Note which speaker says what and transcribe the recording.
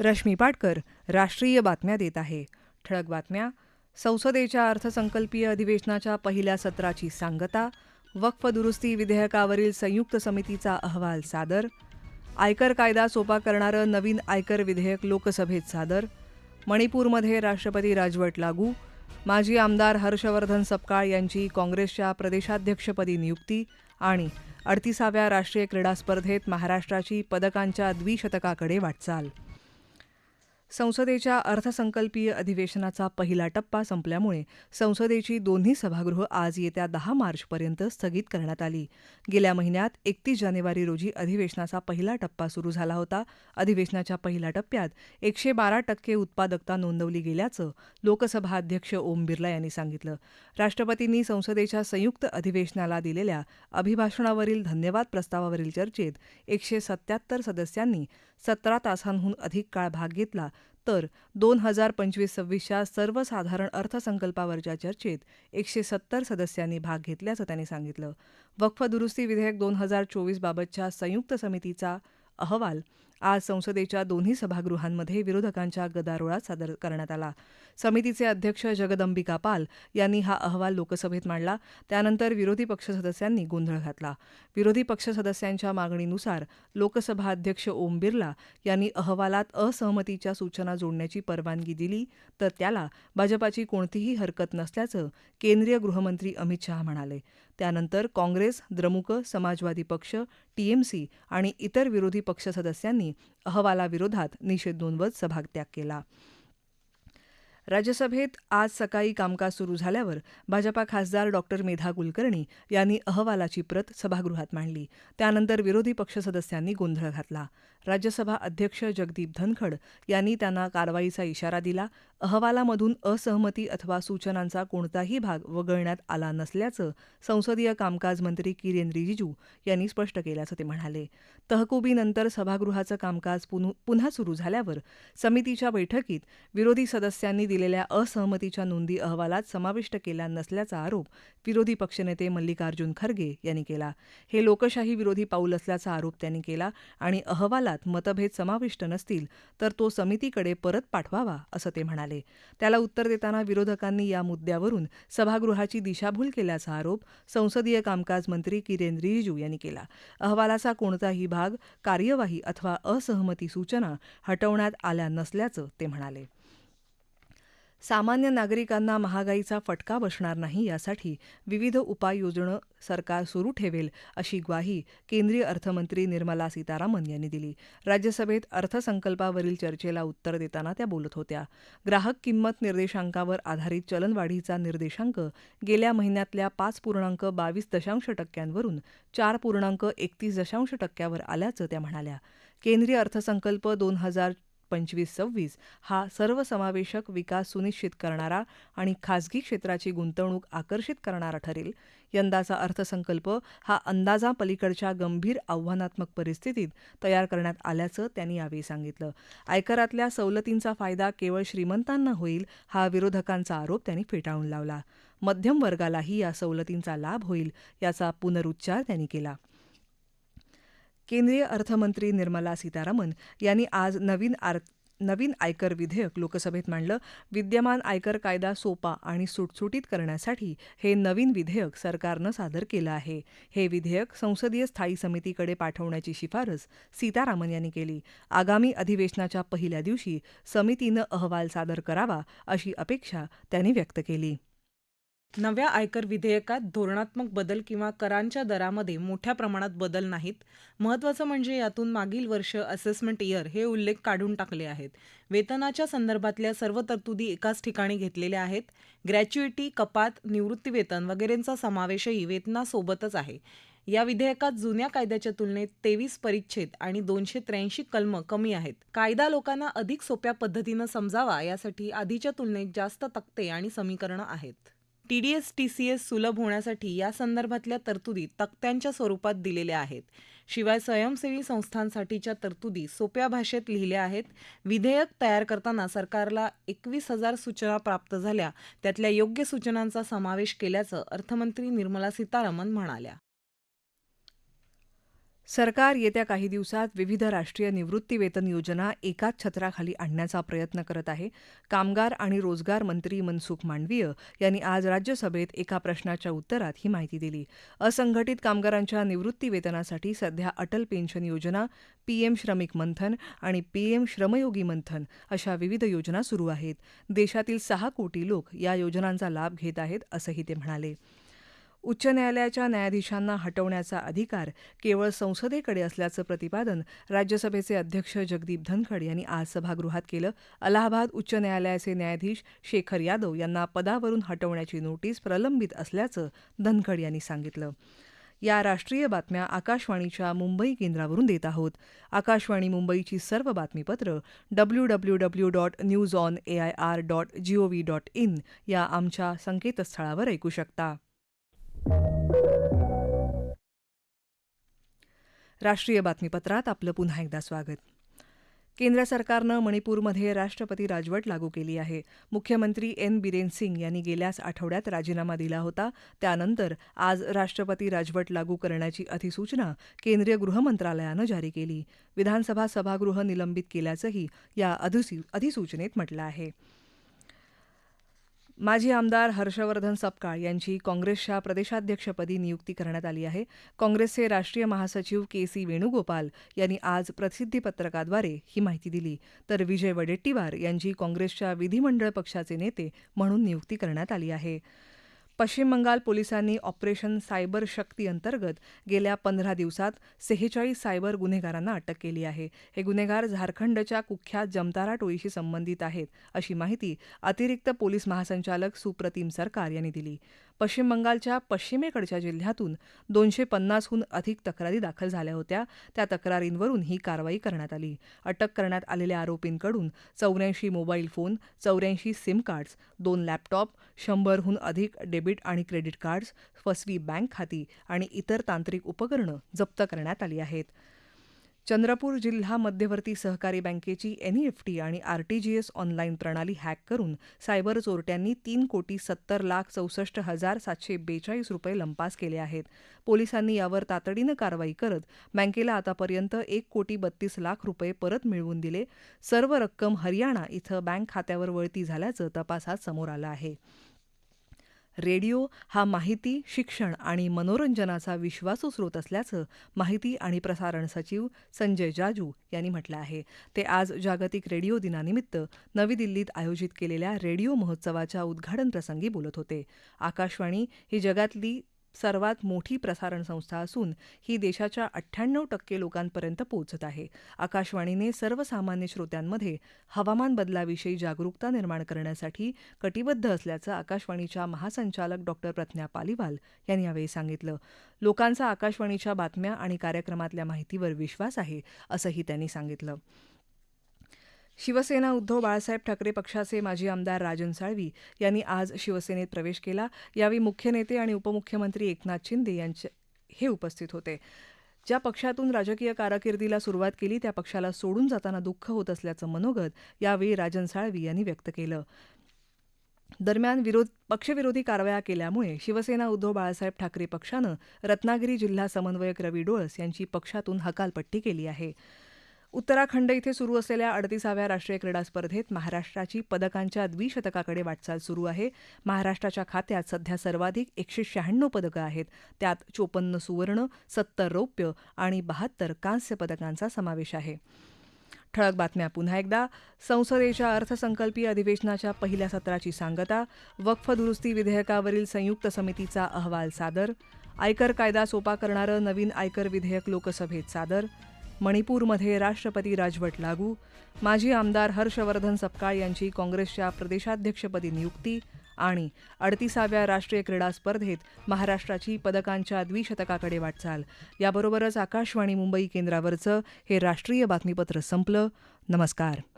Speaker 1: रश्मी पाटकर राष्ट्रीय बातम्या देत आहे ठळक बातम्या संसदेच्या अर्थसंकल्पीय अधिवेशनाच्या पहिल्या सत्राची सांगता वक्फ दुरुस्ती विधेयकावरील संयुक्त समितीचा अहवाल सादर आयकर कायदा सोपा करणारं नवीन आयकर विधेयक लोकसभेत सादर मणिपूरमध्ये राष्ट्रपती राजवट लागू माजी आमदार हर्षवर्धन सपकाळ यांची काँग्रेसच्या प्रदेशाध्यक्षपदी नियुक्ती आणि अडतीसाव्या राष्ट्रीय क्रीडा स्पर्धेत महाराष्ट्राची पदकांच्या द्विशतकाकडे वाटचाल संसदेच्या अर्थसंकल्पीय अधिवेशनाचा पहिला टप्पा संपल्यामुळे संसदेची दोन्ही सभागृह आज येत्या दहा मार्चपर्यंत स्थगित करण्यात आली गेल्या महिन्यात एकतीस जानेवारी रोजी अधिवेशनाचा पहिला टप्पा सुरू झाला होता अधिवेशनाच्या पहिल्या टप्प्यात एकशे बारा टक्के उत्पादकता नोंदवली गेल्याचं लोकसभा अध्यक्ष ओम बिर्ला यांनी सांगितलं राष्ट्रपतींनी संसदेच्या संयुक्त अधिवेशनाला दिलेल्या अभिभाषणावरील धन्यवाद प्रस्तावावरील चर्चेत एकशे सत्याहत्तर सदस्यांनी सतरा तासांहून अधिक काळ भाग घेतला तर दोन हजार पंचवीस सव्वीसच्या सर्वसाधारण अर्थसंकल्पावरच्या चर्चेत एकशे सत्तर सदस्यांनी भाग घेतल्याचं त्यांनी सांगितलं वक्फ दुरुस्ती विधेयक दोन हजार चोवीसबाबतच्या संयुक्त समितीचा अहवाल आज संसदेच्या दोन्ही सभागृहांमध्ये विरोधकांच्या गदारोळात सादर करण्यात आला समितीचे अध्यक्ष जगदंबिका पाल यांनी हा अहवाल लोकसभेत मांडला त्यानंतर विरोधी पक्ष सदस्यांनी गोंधळ घातला विरोधी पक्ष सदस्यांच्या मागणीनुसार लोकसभा अध्यक्ष ओम बिर्ला यांनी अहवालात असहमतीच्या सूचना जोडण्याची परवानगी दिली तर त्याला भाजपाची कोणतीही हरकत नसल्याचं केंद्रीय गृहमंत्री अमित शहा म्हणाले त्यानंतर काँग्रेस द्रमुक समाजवादी पक्ष टीएमसी आणि इतर विरोधी पक्ष सदस्यांनी यांनी अहवालाविरोधात निषेध नोंदवत सभात्याग केला राज्यसभेत आज सकाळी कामकाज सुरू झाल्यावर भाजपा खासदार डॉक्टर मेधा कुलकर्णी यांनी अहवालाची प्रत सभागृहात मांडली त्यानंतर विरोधी पक्ष सदस्यांनी गोंधळ घातला राज्यसभा अध्यक्ष जगदीप धनखड यांनी त्यांना कारवाईचा इशारा दिला अहवालामधून असहमती अथवा सूचनांचा कोणताही भाग वगळण्यात आला नसल्याचं संसदीय कामकाज मंत्री किरेन रिजिजू यांनी स्पष्ट केल्याचं ते म्हणाले तहकुबीनंतर सभागृहाचं कामकाज पुन्हा सुरू झाल्यावर समितीच्या बैठकीत विरोधी सदस्यांनी दिलेल्या असहमतीच्या नोंदी अहवालात समाविष्ट केल्या नसल्याचा आरोप विरोधी पक्षनेते मल्लिकार्जुन खरगे यांनी केला हे लोकशाही विरोधी पाऊल असल्याचा आरोप त्यांनी केला आणि अहवालात मतभेद समाविष्ट नसतील तर तो समितीकडे परत पाठवावा असं ते म्हणाले त्याला उत्तर देताना विरोधकांनी या मुद्द्यावरून सभागृहाची दिशाभूल केल्याचा आरोप संसदीय कामकाज मंत्री किरेन रिजिजू यांनी केला अहवालाचा कोणताही भाग कार्यवाही अथवा असहमती सूचना हटवण्यात आल्या नसल्याचं ते म्हणाले सामान्य नागरिकांना महागाईचा फटका बसणार नाही यासाठी विविध उपाययोजना सरकार सुरू ठेवेल अशी ग्वाही केंद्रीय अर्थमंत्री निर्मला सीतारामन यांनी दिली राज्यसभेत अर्थसंकल्पावरील चर्चेला उत्तर देताना त्या बोलत होत्या ग्राहक किंमत निर्देशांकावर आधारित चलनवाढीचा निर्देशांक गेल्या महिन्यातल्या पाच पूर्णांक बावीस दशांश टक्क्यांवरून चार पूर्णांक एकतीस दशांश टक्क्यावर आल्याचं त्या म्हणाल्या केंद्रीय अर्थसंकल्प दोन हजार पंचवीस सव्वीस हा सर्वसमावेशक विकास सुनिश्चित करणारा आणि खाजगी क्षेत्राची गुंतवणूक आकर्षित करणारा ठरेल यंदाचा अर्थसंकल्प हा अंदाजापलीकडच्या गंभीर आव्हानात्मक परिस्थितीत तयार करण्यात आल्याचं त्यांनी यावेळी सांगितलं आयकरातल्या सवलतींचा फायदा केवळ श्रीमंतांना होईल हा विरोधकांचा आरोप त्यांनी फेटाळून लावला मध्यम वर्गालाही या सवलतींचा लाभ होईल याचा पुनरुच्चार त्यांनी केला केंद्रीय अर्थमंत्री निर्मला सीतारामन यांनी आज नवीन आर नवीन आयकर विधेयक लोकसभेत मांडलं विद्यमान आयकर कायदा सोपा आणि सुटसुटीत करण्यासाठी हे नवीन विधेयक सरकारनं सादर केलं आहे हे विधेयक संसदीय स्थायी समितीकडे पाठवण्याची शिफारस सीतारामन यांनी केली आगामी अधिवेशनाच्या पहिल्या दिवशी समितीनं अहवाल सादर करावा अशी अपेक्षा त्यांनी व्यक्त केली
Speaker 2: नव्या आयकर विधेयकात धोरणात्मक बदल किंवा करांच्या दरामध्ये मोठ्या प्रमाणात बदल नाहीत महत्त्वाचं म्हणजे यातून मागील वर्ष असेसमेंट इयर हे उल्लेख काढून टाकले आहेत वेतनाच्या संदर्भातल्या सर्व तरतुदी एकाच ठिकाणी घेतलेल्या आहेत ग्रॅच्युइटी कपात निवृत्तीवेतन वगैरेंचा समावेशही वेतनासोबतच आहे या विधेयकात जुन्या कायद्याच्या तुलनेत तेवीस परिच्छेद आणि दोनशे त्र्याऐंशी कलम कमी आहेत कायदा लोकांना अधिक सोप्या पद्धतीनं समजावा यासाठी आधीच्या तुलनेत जास्त तक्ते आणि समीकरणं आहेत टीडीएस एस सुलभ होण्यासाठी यासंदर्भातल्या तरतुदी तक्त्यांच्या स्वरूपात दिलेल्या आहेत शिवाय स्वयंसेवी संस्थांसाठीच्या तरतुदी सोप्या भाषेत लिहिल्या आहेत विधेयक तयार करताना सरकारला एकवीस हजार सूचना प्राप्त झाल्या त्यातल्या योग्य सूचनांचा समावेश केल्याचं अर्थमंत्री निर्मला सीतारामन म्हणाल्या
Speaker 3: सरकार येत्या काही दिवसात विविध राष्ट्रीय निवृत्तीवेतन योजना एकाच छत्राखाली आणण्याचा प्रयत्न करत आहे कामगार आणि रोजगार मंत्री मनसुख मांडवीय यांनी आज राज्यसभेत एका प्रश्नाच्या उत्तरात ही माहिती दिली असंघटित कामगारांच्या निवृत्तीवेतनासाठी सध्या अटल पेन्शन योजना पीएम श्रमिक मंथन आणि पीएम श्रमयोगी मंथन अशा विविध योजना सुरू आहेत देशातील सहा कोटी लोक या योजनांचा लाभ घेत आहेत असंही ते म्हणाले उच्च न्यायालयाच्या न्यायाधीशांना हटवण्याचा अधिकार केवळ संसदेकडे असल्याचं प्रतिपादन राज्यसभेचे अध्यक्ष जगदीप धनखड यांनी आज सभागृहात केलं अलाहाबाद उच्च न्यायालयाचे न्यायाधीश शेखर यादव यांना पदावरून हटवण्याची नोटीस प्रलंबित असल्याचं धनखड यांनी सांगितलं या राष्ट्रीय बातम्या आकाशवाणीच्या मुंबई केंद्रावरून देत आहोत आकाशवाणी मुंबईची सर्व बातमीपत्र W W W dot news on A I R dot G O V dot in या आमच्या संकेतस्थळावर ऐकू शकता
Speaker 4: राष्ट्रीय बातमीपत्रात आपलं पुन्हा एकदा स्वागत केंद्र सरकारनं मणिपूरमध्ये राष्ट्रपती राजवट लागू केली आहे मुख्यमंत्री एन बिरेन सिंग यांनी गेल्याच आठवड्यात राजीनामा दिला होता त्यानंतर आज राष्ट्रपती राजवट लागू करण्याची अधिसूचना केंद्रीय गृहमंत्रालयानं जारी केली विधानसभा सभागृह निलंबित केल्याचंही या अधिसूचनेत म्हटलं आहे
Speaker 5: माजी आमदार हर्षवर्धन सपकाळ यांची काँग्रेसच्या प्रदेशाध्यक्षपदी नियुक्ती करण्यात आली आहे काँग्रेसचे राष्ट्रीय महासचिव के सी वेणुगोपाल यांनी आज प्रसिद्धीपत्रकाद्वारे ही माहिती दिली तर विजय वडेट्टीवार यांची काँग्रेसच्या विधिमंडळ पक्षाचे नेते म्हणून नियुक्ती करण्यात आली आहे पश्चिम बंगाल पोलिसांनी ऑपरेशन सायबर शक्ती अंतर्गत गेल्या पंधरा दिवसात सेहेचाळीस सायबर गुन्हेगारांना अटक केली आहे हे गुन्हेगार झारखंडच्या कुख्यात जमतारा टोळीशी संबंधित आहेत अशी माहिती अतिरिक्त पोलीस महासंचालक सुप्रतिम सरकार यांनी दिली पश्चिम बंगालच्या पश्चिमेकडच्या जिल्ह्यातून दोनशे पन्नासहून अधिक तक्रारी दाखल झाल्या होत्या त्या तक्रारींवरून ही कारवाई करण्यात आली अटक करण्यात आलेल्या आरोपींकडून चौऱ्याऐंशी मोबाईल फोन चौऱ्याऐंशी सिम कार्ड्स दोन लॅपटॉप शंभरहून अधिक डेबिट आणि क्रेडिट कार्ड्स फसवी बँक खाती आणि इतर तांत्रिक उपकरणं जप्त करण्यात आली आहेत चंद्रपूर जिल्हा मध्यवर्ती सहकारी बँकेची एनईएफटी आणि आरटीजीएस ऑनलाईन प्रणाली हॅक करून सायबर चोरट्यांनी तीन कोटी सत्तर लाख चौसष्ट हजार सातशे बेचाळीस रुपये लंपास केले आहेत पोलिसांनी यावर तातडीनं कारवाई करत बँकेला आतापर्यंत एक कोटी बत्तीस लाख रुपये परत मिळवून दिले सर्व रक्कम हरियाणा इथं बँक खात्यावर वळती झाल्याचं तपासात समोर आलं आहे
Speaker 6: रेडिओ हा माहिती शिक्षण आणि मनोरंजनाचा विश्वासू स्रोत असल्याचं माहिती आणि प्रसारण सचिव संजय जाजू यांनी म्हटलं आहे ते आज जागतिक रेडिओ दिनानिमित्त नवी दिल्लीत आयोजित केलेल्या रेडिओ महोत्सवाच्या उद्घाटनप्रसंगी बोलत होते आकाशवाणी ही जगातली सर्वात मोठी प्रसारण संस्था असून ही देशाच्या अठ्ठ्याण्णव टक्के लोकांपर्यंत पोहोचत आहे आकाशवाणीने सर्वसामान्य श्रोत्यांमध्ये हवामान बदलाविषयी जागरूकता निर्माण करण्यासाठी कटिबद्ध असल्याचं आकाशवाणीच्या महासंचालक डॉक्टर प्रज्ञा पालिवाल यांनी यावेळी सांगितलं लोकांचा आकाशवाणीच्या बातम्या आणि कार्यक्रमातल्या माहितीवर विश्वास आहे असंही त्यांनी सांगितलं
Speaker 7: शिवसेना उद्धव बाळासाहेब ठाकरे पक्षाचे माजी आमदार राजन साळवी यांनी आज शिवसेनेत प्रवेश केला यावेळी मुख्य नेते आणि उपमुख्यमंत्री एकनाथ शिंदे यांचे हे उपस्थित होते ज्या पक्षातून राजकीय कारकिर्दीला सुरुवात केली त्या पक्षाला सोडून जाताना दुःख होत असल्याचं मनोगत यावेळी राजन साळवी यांनी व्यक्त केलं
Speaker 8: दरम्यान विरोध पक्षविरोधी कारवाया केल्यामुळे शिवसेना उद्धव बाळासाहेब ठाकरे पक्षानं रत्नागिरी जिल्हा समन्वयक रवी डोळस यांची पक्षातून हकालपट्टी केली आहे उत्तराखंड इथे सुरू असलेल्या अडतीसाव्या राष्ट्रीय क्रीडा स्पर्धेत महाराष्ट्राची पदकांच्या द्विशतकाकडे वाटचाल सुरू आहे महाराष्ट्राच्या खात्यात सध्या सर्वाधिक एकशे शहाण्णव पदकं आहेत त्यात चोपन्न सुवर्ण सत्तर रौप्य आणि बहात्तर कांस्य पदकांचा समावेश आहे
Speaker 9: ठळक बातम्या पुन्हा एकदा संसदेच्या अर्थसंकल्पीय अधिवेशनाच्या पहिल्या सत्राची सांगता वक्फ दुरुस्ती विधेयकावरील संयुक्त समितीचा अहवाल सादर आयकर कायदा सोपा करणारं नवीन आयकर विधेयक लोकसभेत सादर मणिपूरमध्ये राष्ट्रपती राजवट लागू माजी आमदार हर्षवर्धन सपकाळ यांची काँग्रेसच्या प्रदेशाध्यक्षपदी नियुक्ती आणि अडतीसाव्या राष्ट्रीय क्रीडा स्पर्धेत महाराष्ट्राची पदकांच्या द्विशतकाकडे वाटचाल याबरोबरच आकाशवाणी मुंबई केंद्रावरचं हे राष्ट्रीय बातमीपत्र संपलं नमस्कार